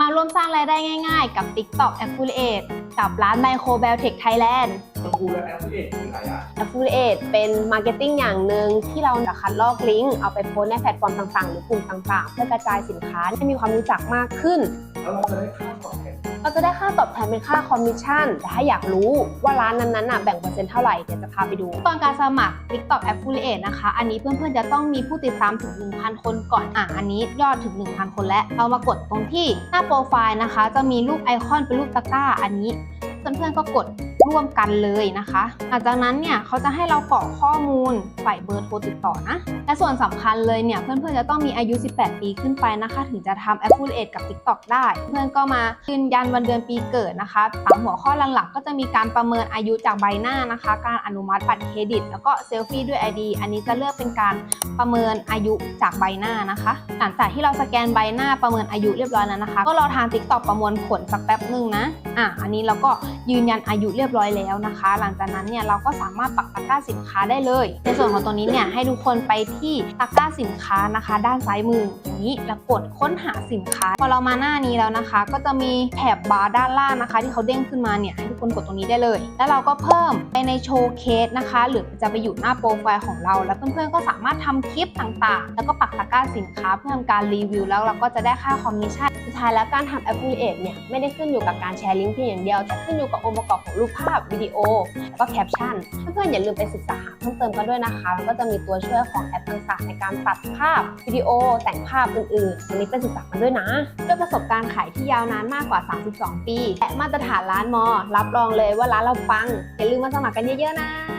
มาร่วมสร้างรายได้ง่ายๆ กับ TikTok Affiliate กับร้าน Micro Biotech Thailand ต้องพูดแล้วแอปพลิเคชันคืออะไรอะ Affiliate เป็นมาร์เก็ตติ้งอย่างหนึ่งที่เราจะคัดลอกลิงก์เอาไปโพสต์ในแพลตฟอร์มต่างๆ หรือกลุ่มต่างๆ เพื่อกระจายสินค้าให้มีความรู้จักมากขึ้น แล้วเราจะได้ค่า จะได้ค่าตอบแทนเป็นค่าคอมมิชชั่น แต่ถ้าอยากรู้ว่าร้านนั้นๆน่ะแบ่งเปอร์เซ็นต์เท่าไหร่เดี๋ยวจะพาไปดู ตอนการสมัคร TikTok Affiliate นะคะ อันนี้เพื่อนๆจะต้องมีผู้ติดตามถึง 1,000 คนก่อนอะอันนี้ยอดถึง 1,000 คนแล้วเรามากดตรงที่หน้าโปรไฟล์นะคะ จะมีรูปไอคอนเป็นรูปตะกร้าอันนี้ เพื่อนๆก็กดร่วมกันเลยนะคะหลังจากนั้นเนี่ยเขาจะให้เรากรอกข้อมูลใส่เบอร์โทรติดต่อนะ และส่วนสำคัญเลยเนี่ยเพื่อนๆจะต้องมีอายุ 18 ปีขึ้นไปนะคะ ถึงจะทำ Affiliate กับ TikTok ได้ เพื่อนก็มายืนยันวันเดือนปีเกิดนะคะตามหัวข้อหลักๆ ก็จะมีการประเมินอายุจากใบหน้านะคะ การอนุมัติบัตรเครดิต แล้วก็เซลฟี่ด้วย ID อันนี้จะเลือกเป็นการประเมินอายุจากใบหน้านะคะ หลังจากที่เราสแกนใบหน้าประเมินอายุเรียบร้อยแล้วนะคะ ก็รอทาง TikTok ประมวลผลสักแป๊บหนึ่งนะอะอันนี้เราก็ยืนยันอายุเรียบร้อยแล้วนะคะ หลังจากนั้นเนี่ยเราก็สามารถปักตะกร้าสินค้าได้เลย ในส่วนของตัวนี้เนี่ยให้ทุกคนไปที่ตะกร้าสินค้านะคะ ด้านซ้ายมืออย่างนี้แล้วกดค้นหาสินค้า พอเรามาหน้านี้แล้วนะคะ ก็จะมีแถบบาร์ด้านล่างนะคะ ที่เขาเด้งขึ้นมาเนี่ยให้ทุกคนกดตรงนี้ได้เลย แล้วเราก็เพิ่มไปในโชว์เคสนะคะ หรือจะไปอยู่หน้าโปรไฟล์ของเรา แล้วเพื่อนๆก็สามารถทำคลิปต่างๆ แล้วก็ปักตะกร้าสินค้าเพื่อทำการรีวิว แล้วเราก็จะได้ค่าคอมมิชชั่นสุดท้ายแล้วการทำ Affiliate เนี่ยไม่ได้ขึ้นอยู่กับการแชร์ลิงก์เพียงอย่างเดียวแต่ขึ้นอยู่กับองค์ประกอบของรูปภาพวิดีโอแล้วก็แคปชั่น เพื่อนๆอย่าลืมไปศึกษาเพิ่มเติมกันด้วยนะคะแล้วก็จะมีตัวช่วยของแอปต่างๆในการตัดภาพวิดีโอแต่งภาพอื่นๆอันนี้ไปศึกษากันด้วยนะ ด้วยประสบการณ์ขายที่ยาวนานมากกว่า 32 ปีและมาตรฐานร้านมอ รับรองเลยว่าร้านเราปังอย่าลืมมาสมัครกันเยอะๆนะ